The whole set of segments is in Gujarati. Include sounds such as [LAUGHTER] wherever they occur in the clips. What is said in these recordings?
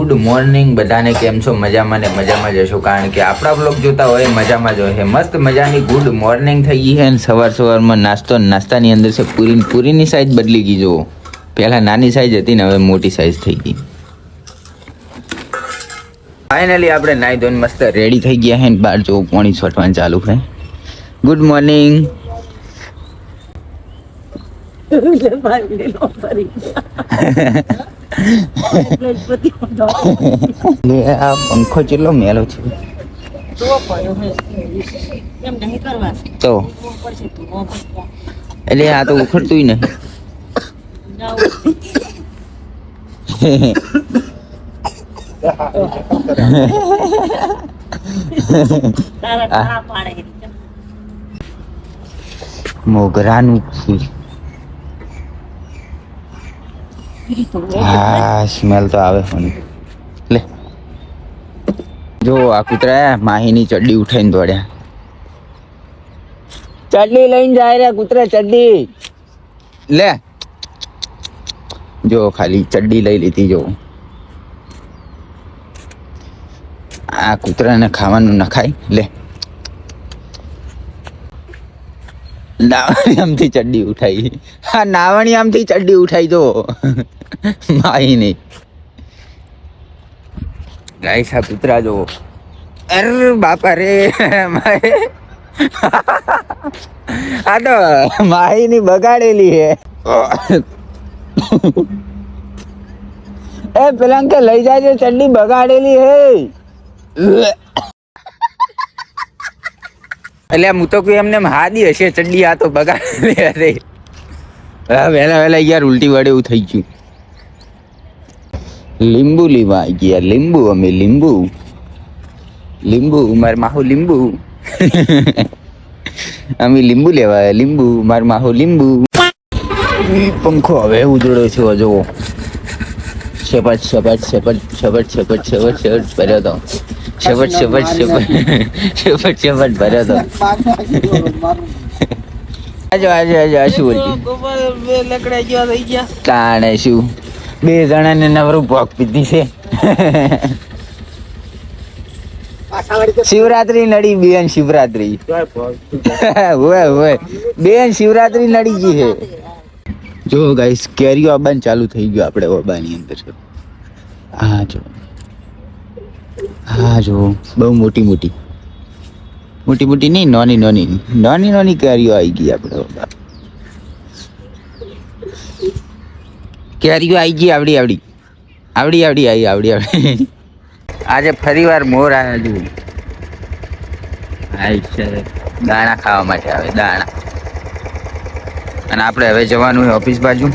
ગુડ મોર્નિંગ બધાને કેમ છો? મજામાં ને મજામાં જશો કારણ કે આપણા બ્લોગ જોતા હોય મજામાં જ હોય. મસ્ત મજાની ગુડ મોર્નિંગ થઈ ગઈ છે અને સવાર સવારમાં નાસ્તો નાસ્તાની અંદર છે પૂરી પૂરીની સાઈઝ બદલી ગઈ જુઓ. પહેલાં નાની સાઈઝ હતી ને હવે મોટી સાઈઝ થઈ ગઈ. ફાઇનલી આપણે નાઈ ધોઈને મસ્ત રેડી થઈ ગયા છે ને બહાર જોવું પાણી છોટવાનું ચાલુ છે. ગુડ મોર્નિંગ [LAUGHS] [LAUGHS] [LAUGHS] લે આ પંખો ચેટલો મેલો છે. તો એટલે આ તો ઉખડતું ને મોગરાનું ફૂલ હા સ્મેલ તો આવે મને લે. જો આ કૂતરા માહીની ચડ્ડી ઉઠાઈને દોડ્યા. ચડ્ડી લઈને જાય રે કૂતરા ચડ્ડી. લે. જો ખાલી ચડ્ડી લઈ લીધી જો. આ કૂતરાને ખાવાનું નખાય. લે. નાવણિયામથી ચડ્ડી ઉઠાઈ. હા, નાવણિયામથી ચડ્ડી ઉઠાઈ તો. માઈ નહીં. ગાઈસ, આ કૂતરા જો અર, બાપા રે માએ આ તો માહીની બગાડેલી હે. એ પેલા કે લઈ જાય ચડ્ડી બગાડેલી હે. એટલે હું તો કોઈ એમને એમ હાદી હશે ચડ્ડી આ તો બગાડે હા વહેલા વહેલા યાર ઉલટી વાળે એવું થઈ ગયું લીંબુ લીવા ગયા લીંબુ અમે લીંબુ લીંબુ માર માહુ લીંબુ અમે લીંબુ લેવા લીંબુ માર માહુ લીંબુ પંખો હવે ઉજળો છે જો શપટ શપટ શપટ શપટ શપટ શપટ શપટ ભર્યો તો શપટ શપટ શપટ શપટ શપટ ભર્યો તો. આજો આજો આજો આ શું બોલતી? કાણે શું? બે જણાને નવરું પોક પીધી છે. શિવરાત્રી નડી બેન શિવરાત્રી. હોય હોય. બેન શિવરાત્રી નડી ગઈ છે. જો ગાઈસ કેરીઓ આબાન ચાલુ થઈ ગયો આપણે ઓબાની અંદર. આ જો. હા, જો. બહુ મોટી મોટી. મોટી મોટી નહીં, નાની નાની. નાની નાની કેરીઓ આવી ગઈ આપણે કેરીઓ આવી ગઈ આવડી આવડી. આવડી આવડી આવી આવડી આવડી. આજે ફરીવાર મોર આવ્યા જુઓ દાણા ખાવા માટે આવે, દાણા. અને આપણે હવે જવાનું હોય ઓફિસ બાજુ.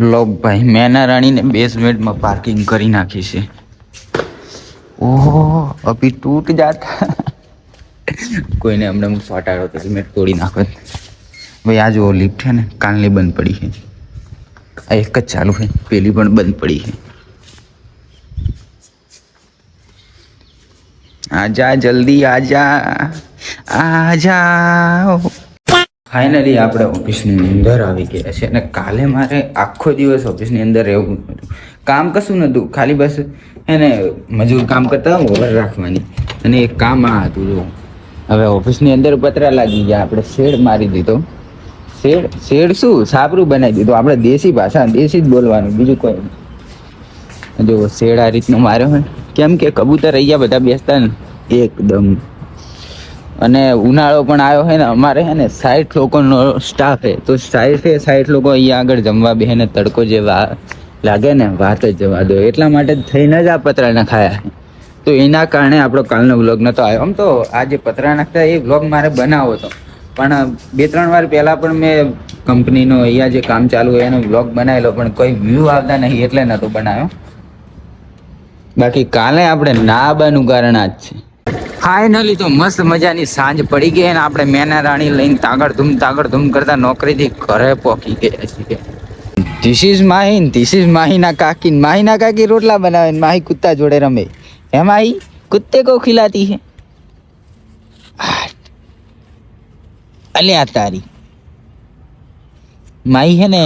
લો ભાઈ મેના રાણીને બેસમેન્ટમાં પાર્કિંગ કરી નાખી છે. ઓહો અભી તૂટ જાતા. કોઈને હમણાં હું સોટાડો તો સિમેન્ટ તોડી નાખો. ભાઈ આ જો લિફ્ટ છે ને કાલની બંધ પડી છે. આ એક જ ચાલુ છે પેલી પણ બંધ પડી છે. આજા જલ્દી આજા આજા ફાઇનલી આપણે ઓફિસની અંદર આવી ગયા છે અને કાલે મારે આખો દિવસ ઓફિસની અંદર રહેવું હતું. કામ કશું નહોતું ખાલી બસ એને મજૂર કામ કરતા ઓવર રાખવાની. અને એક કામ આ હતું, જો. હવે ઓફિસની અંદર પતરા લાગી ગયા, આપણે શેડ મારી દીધો. શેડ શેડ શું? સાપરું બનાવી દીધું. આપણે દેશી ભાષા, દેશી જ બોલવાનું, બીજું કોઈ જો, શેડ આ રીતનો માર્યો હોય કેમ કે કબૂતર અહીંયા બધા બેસતા ને, એકદમ. અને ઉનાળો પણ આવ્યો છે ને, અમારે છે ને સાઠ લોકોનો સ્ટાફ છે તો સાઠે સાઠ લોકો અહીંયા આગળ જમવા બેહે ને તડકો જે વા લાગે ને વાત જ જવા દો. એટલા માટે થઈને જ આ પતરા નખાયા તો એના કારણે આપણો કાલનો વ્લોગ નહોતો આવ્યો. આમ તો આ જે પતરા નાખતા એ વ્લોગ મારે બનાવવો હતો. પણ બે ત્રણ વાર પહેલાં પણ મેં કંપનીનો અહીંયા જે કામ ચાલુ હોય એનો વ્લોગ બનાવેલો, પણ કોઈ વ્યૂ આવતા નહીં, એટલે નહોતો બનાવ્યો. બાકી કાલે આપણે ના બનવું કારણ આ જ છે. ફાઇનલી તો મસ્ત મજાની સાંજ પડી ગઈ અને આપણે મેના રાણી લઈને તાગડ ધૂમ તાગડ ધૂમ કરતા નોકરીથી ઘરે પહોંચી ગયા છીએ. This is Mahin this is માહીના કાકી માહીના કાકી રોટલા બનાવે ને માહી કુત્તા જોડે રમે. હે માહી? કુત્તે કો ખિલાતી હે? અલ્યા તારી. માહી હે ને,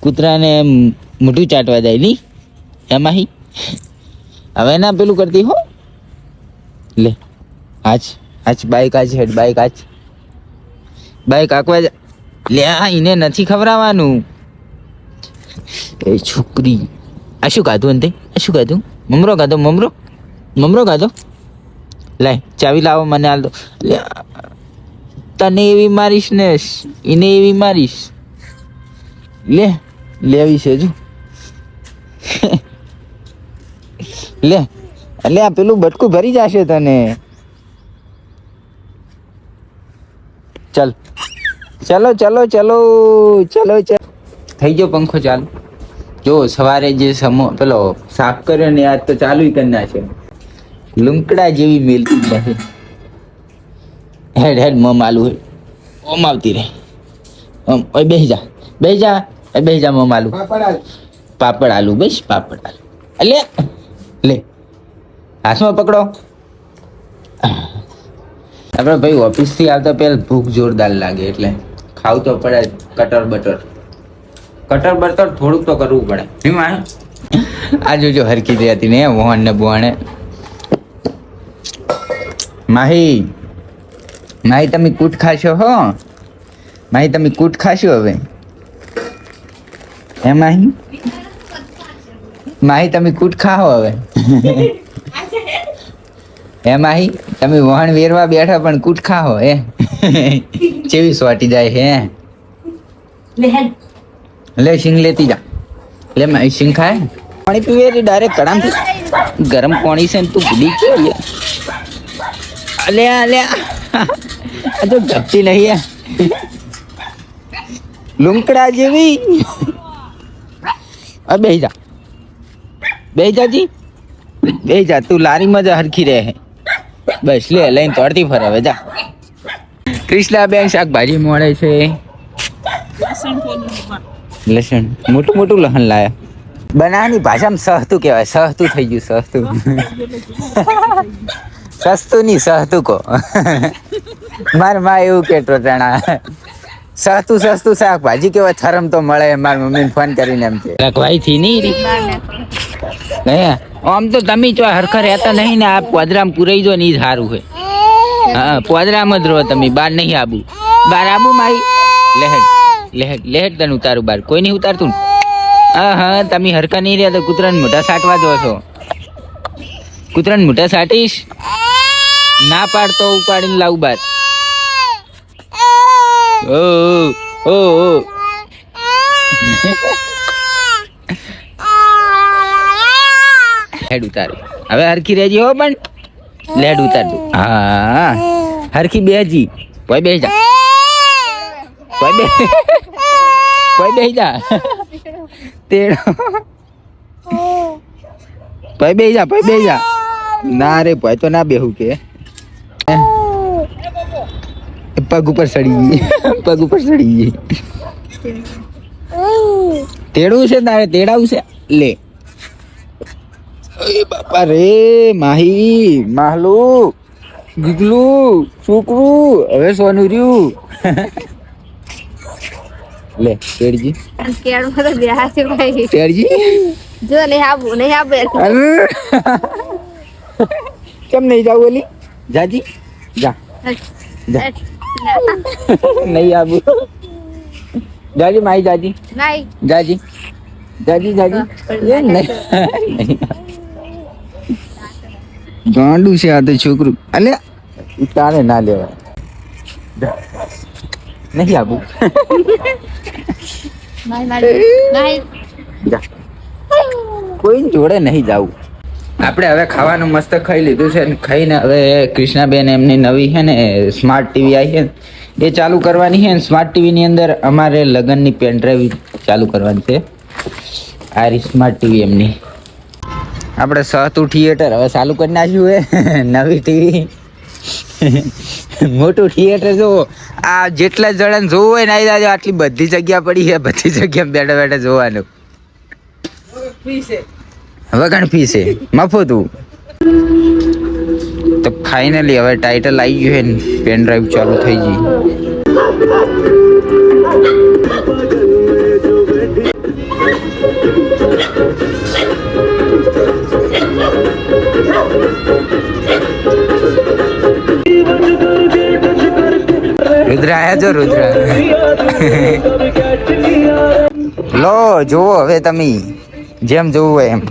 કૂતરાને મોઢું ચાટવા જાય ની હે માહી? હવે ના પેલું કરતી હો. લે, આજ આજ બાઈક આજ હેડ બાઈક આજ. બાઈક આકવા લે આ એને નથી ખવડાવવાનું. એ છોકરી. આ શું ખાધું અંતે? આ શું ખાધું મમરો ખાધો મમરો? મમરો ખાધો લાય, ચાવી લાવો મને હાલ તને એવી મારીશ ને, એને એવી મારીશ. લે, લેવી છે જો [LAUGHS] લે એટલે આ પેલું બટકું ભરી જશે તને. ચલ. ચલો ચલો ચલો ચલો ચલો. થઈ ગયો પંખો ચાલુ? જો સવારે જે સમો પેલો સાફ કર્યો ને આજ તો ચાલુ કરી છે. લુંકડા જેવી મિલતી નથી હેડ હેડ મમ આલુ હેડ ઓમ આવતી રહે. ઓમ, ઓય બેસી જા. એ બેહજા મમ આલુ પાપડ આલુ. બસ, પાપડ આલુ. લે. લે. હાથમાં પકડો. આપણે ભાઈ ઓફિસથી આવતા પહેલાં ભૂખ જોરદાર લાગે એટલે ખાવ તો પડે કટર બટર. કટર બટર થોડુંક તો કરવું પડે. એમાં આ? જોજો હરકી દે હતી ને મોહન ને બોહણે. માહી માહી તમે કૂટ ખાશો હો? માહી તમે કૂટ ખાશો હવે? હે માહી? માહી તમે કૂટ ખાઓ હવે? હે માહી તમે વહણ વેરવા બેઠા પણ કૂટ ખાઓ હે? [LAUGHS] ચેવી સ્વાટી જાય હે? લે સિંગ લેતી જા. લે માહી સિંગ ખાય. પાણી પીવે રે ડાયરેક્ટ કડામ ગરમ પાણી છે ને તું ભૂલી ગયો લે અલે અલે આ. તો ગપતી નહીં હે લુંકડા જેવી. આ બેહી જા. બેહી જાજી બે જા તું લારીમાં જ હરખી રહે બસ લે લઈને તોડતી ફરાવે જા. ક્રિષ્લાબેન શાકભાજી મળે છે. લસણ. મોટું મોટું લહણ લાયા. બનાવવાની ભાષામાં સહતું કહેવાય. સહતું થઈ ગયું સહતું. સસ્તું નહીં સહતું કહો. મારમાં એવું કેતો જણા. સસ્તું સસ્તું શાકભાજી કેવાય થરમ તો મળે મારી મમ્મીને ફોન કરીને એમ છે રખવાઈ થી નહીં આમ તો તમે જો હરખર રહેતા નહીં ને આ પોદરામ પુરાઈ જો નહીં સારું હોય હા પોદરામ જ રહો તમે બાર નહીં આબુ. બાર આબુ મારી લેહેડ લેહેડ લેહટ તને ઉતારું બાર. કોઈ નહીં ઉતારતું? હા હા, તમે હરખા નહીં રહ્યા તો કૂતરાને મોઢા સાટવા જો છો. કૂતરાને મોઢા સાટીશ? ના પાડતો ઉપાડીને લાવું બાર. ઓ ઓ ઓ. હેડ ઉતાર. હવે હરખી રહેજી હો પણ. લેડ ઉતાર દો હા હરખી બેજી કોઈ બેસી કોઈ બે કોઈ બેસી જા. તેડો. ભાઈ બેસી જા, ભાઈ બેસી જા. ના રે, ભાઈ તો ના બેહું કે. પગ ઉપર સડી ગઈ. પગ ઉપર સડી ગઈ. તેડવું છે તારે, તેડાવું છે? લે. અરે બાપા રે, માહી, માહલુ, ગીગલું, છોકરું, હવે સોનું રહ્યું. લે તેડજી કેળું તો બ્યાહ છે ભાઈ. તેડજી જો આવું નહીં આવે અરે. કેમ નહીં જાવ ઓલી? જાજી. જા. જા. નહીં આવું. જાજી માઈ જાજી. નહીં જાજી. જાજી જાજી. એ નહીં. ગાંડું છે આ તો છોકરું. અલે તારે ના લેવાય. નહીં જા કોઈ જોડે નહીં જવું. આપણે હવે ખાવાનું મસ્ત ખાઈ લીધું છે અને ખાઈને હવે કૃષ્ણાબેન એમની નવી છે ને સ્માર્ટ ટીવી આવી છે એ ચાલુ કરવાની છે સ્માર્ટ ટીવીની અંદર અમારે લગ્નની પેનડ્રાઈવ ચાલુ કરવાની છે. આ સ્માર્ટ ટીવી એમની. આપણે સહતું થિયેટર હવે ચાલુ કરી નાખ્યું હે [LAUGHS] નવી ટીવી. મોટું થિયેટર જોવો આ જેટલા જણાને જોવું હોય ને આવી જાજો આટલી બધી જગ્યા પડી છે, બધી જગ્યા બેઠા બેઠા જોવાનું. વગણ ફી છે. મફતું તો ફાઇનલી હવે ટાઇટલ આવી ગયું ને પેન ડ્રાઈવ ચાલુ થઈ ગઈ. છો રુદ્ર [LAUGHS] લો જુઓ હવે તમે. જેમ જોવું હોય એમ.